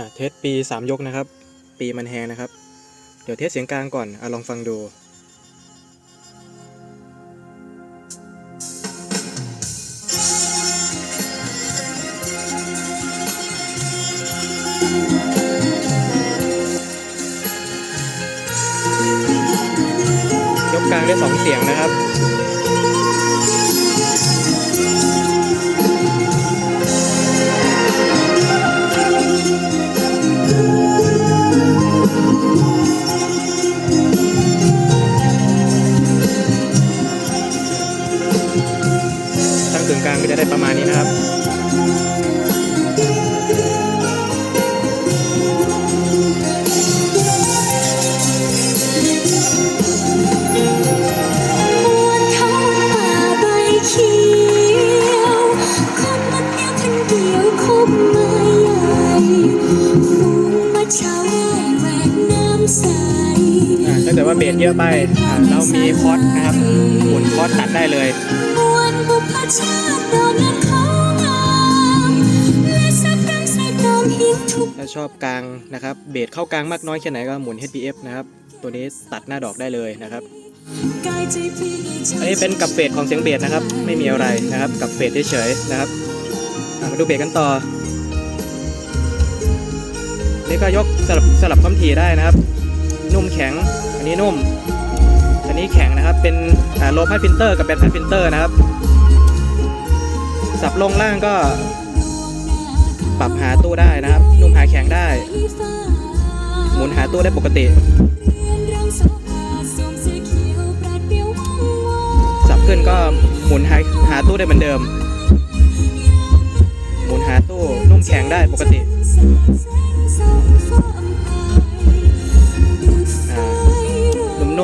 อ่าเทสปีสามยกนะครับ ปีมันแฮงนะครับ เดี๋ยวเทสเสียงกลางก่อนอะลองฟังดูยกกลางได้สองเสียงนะครับ ตั้งกึ่งกลางก็จะได้ประมาณนี้นะครับ กิดว่าเบสเยอะไปอ่าเรามีคอร์สนะครับหมุนคอร์สตัดได้เลยมวลบุพชาติดอกนั้นเขางามและสักดังใส่ตามหินทุกถ้าชอบกลางนะครับ เบสเข้ากลางมากน้อยแค่ไหนก็หมุน HBF นะครับ ตัวนี้ตัดหน้าดอกได้เลยนะครับกายใจพี่อันนี้เป็นกับเฟสของเสียงเบสนะครับ ไม่มีอะไรนะครับ กับเฟสเฉยๆนะครับอะมาดูเบสกันต่อนี่ก็ยกสลับสลับความถี่ได้นะครับ นุ่มแข็ง อันนี้นุ่ม อันนี้แข็งนะครับ เป็นโลพาสฟิลเตอร์กับแบนพาสฟิลเตอร์นะครับ สับลงล่างก็ ปรับหาตู้ได้นะครับ นุ่มหาแข็งได้ หมุนหาตู้ได้ปกติ สับขึ้นก็หมุนหาหาตู้ได้เหมือนเดิม หมุนหาตู้นุ่มแข็งได้ปกติ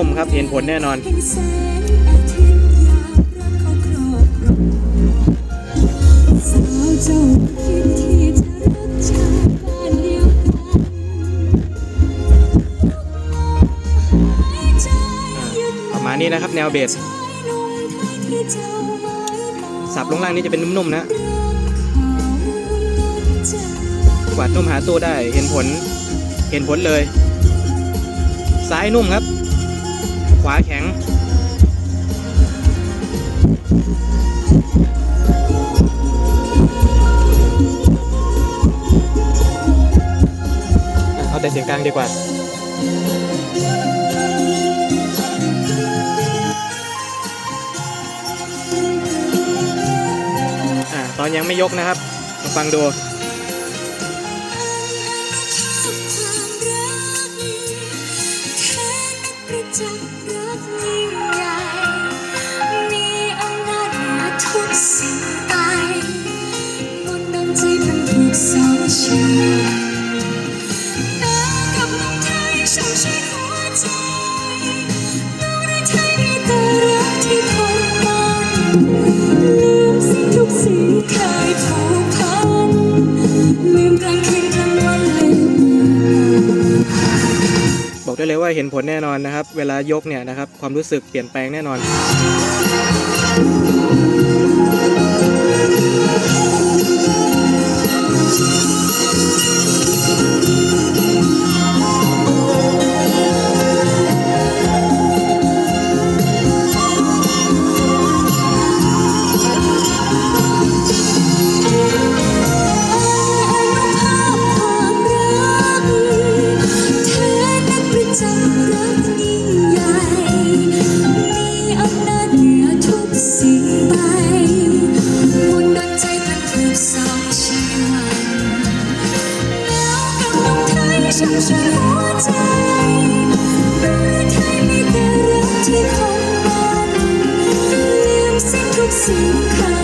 มครับเห็นผลแน่นอนประมาณนี้นะครับแนวเบสสับลงล่างนี่จะเป็นนุ่มๆนะกวาดนุ่มหาตู้ได้เห็นผลเห็นผลเลย ซ้ายนุ่มครับ ขวาแข็ง เอาแต่เสียงกลางดีกว่าอ่าตอนยังไม่ยกนะครับมาฟังดู ทุกสิ่งไปมนต์ดนใจมันถูกสองชีวิ เลยว่าเห็นผลแน่นอนนะครับ เวลายกเนี่ยนะครับ ความรู้สึกเปลี่ยนแปลงแน่นอนอ องไทยช่วยหัวใจไมืองไทยมีแต่รักที่คงมันลืมสิ้นทุกสิ่งเคย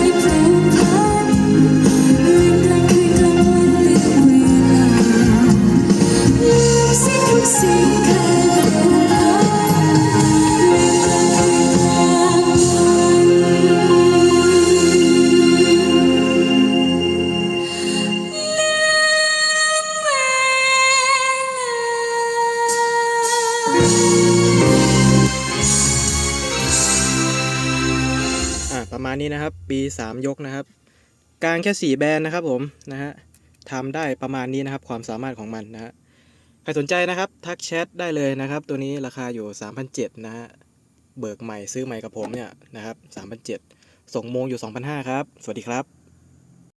ประมาณนี้นะครับ ปี 3 ยกนะครับ กลางแค่4แบรนด์นะครับผมนะฮะทำได้ประมาณนี้นะครับความสามารถของมันนะฮะใครสนใจนะครับทักแชทได้เลยนะครับ ตัวนี้ราคาอยู่3,700นะฮะเบิกใหม่ซื้อใหม่กับผมเนี่ยนะครับ3,700ส่งโมงอยู่ 2,500ครับ สวัสดีครับ